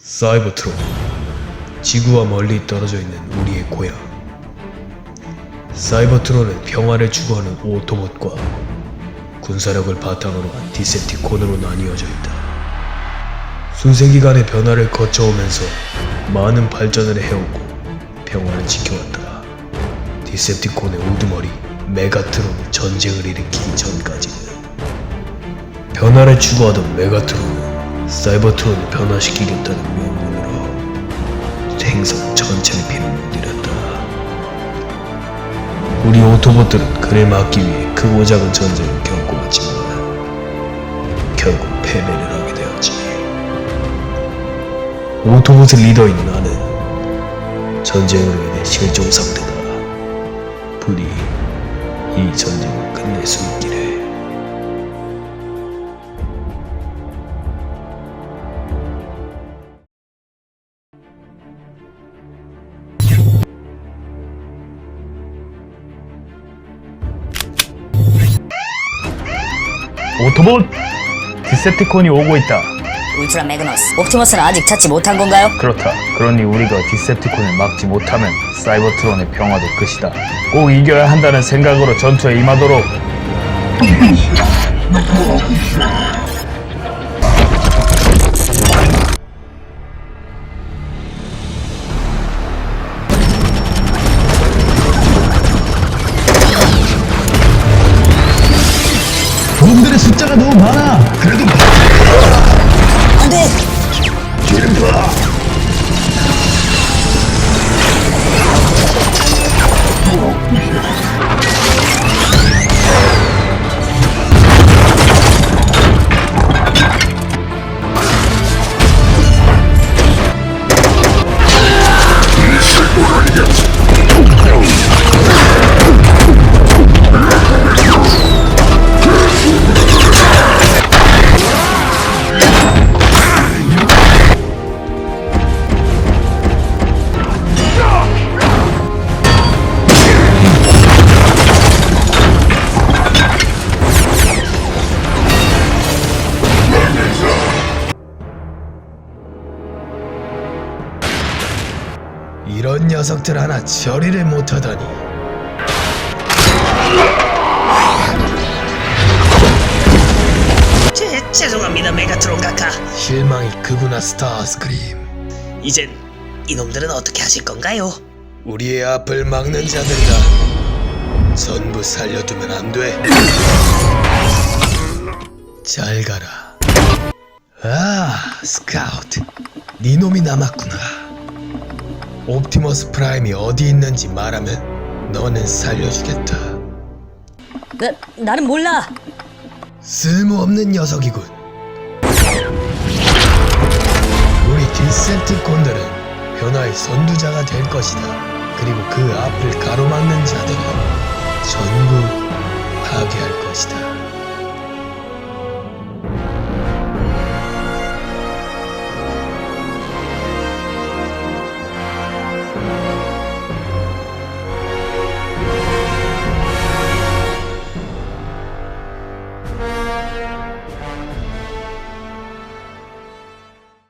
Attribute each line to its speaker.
Speaker 1: 사이버트론 지구와 멀리 떨어져 있는 우리의 고향. 사이버트론은 평화를 추구하는 오토봇과 군사력을 바탕으로 한 디셉티콘으로 나뉘어져 있다. 수세기간의 변화를 거쳐오면서 많은 발전을 해오고 평화를 지켜왔다. 디셉티콘의 우두머리 메가트론이 전쟁을 일으키기 전까지는 변화를 추구하던 메가트론은 사이버트론을 변화시키겠다는 명분으로 행성 전체를 비밀들였다. 우리 오토봇들은 그를 막기 위해 크고 작은 전쟁을 겪어왔지만 결국 패배를 하게 되었지. 오토봇의 리더인 나는 전쟁으로 인해 실종 상태다. 부디 이 전쟁을 끝낼 수 있기를.
Speaker 2: 오토봇! 디셉티콘이 오고 있다.
Speaker 3: 울트라 매그너스 옵티머스는 아직 찾지 못한 건가요?
Speaker 2: 그렇다. 그러니 우리가 디셉티콘을 막지 못하면 사이버트론의 평화도 끝이다. 꼭 이겨야 한다는 생각으로 전투에 임하도록.
Speaker 4: 놈들의 숫자가 너무 많아. 그래도
Speaker 3: 안돼!
Speaker 1: 이런 녀석들 하나 처리를 못하다니.
Speaker 5: 제, 죄송합니다 메가트론 카카
Speaker 1: 실망이 크구나 스타스크림.
Speaker 5: 이젠 이놈들은 어떻게 하실 건가요?
Speaker 1: 우리의 앞을 막는 자들이다. 전부 살려두면 안 돼. 잘 가라. 아, 스카우트. 네 놈이 남았구나. 옵티머스 프라임이 어디 있는지 말하면 너는 살려주겠다.
Speaker 3: 나, 나는 몰라!
Speaker 1: 쓸모없는 녀석이군. 우리 디셉티콘들은 변화의 선두자가 될 것이다. 그리고 그 앞을 가로막는 자들은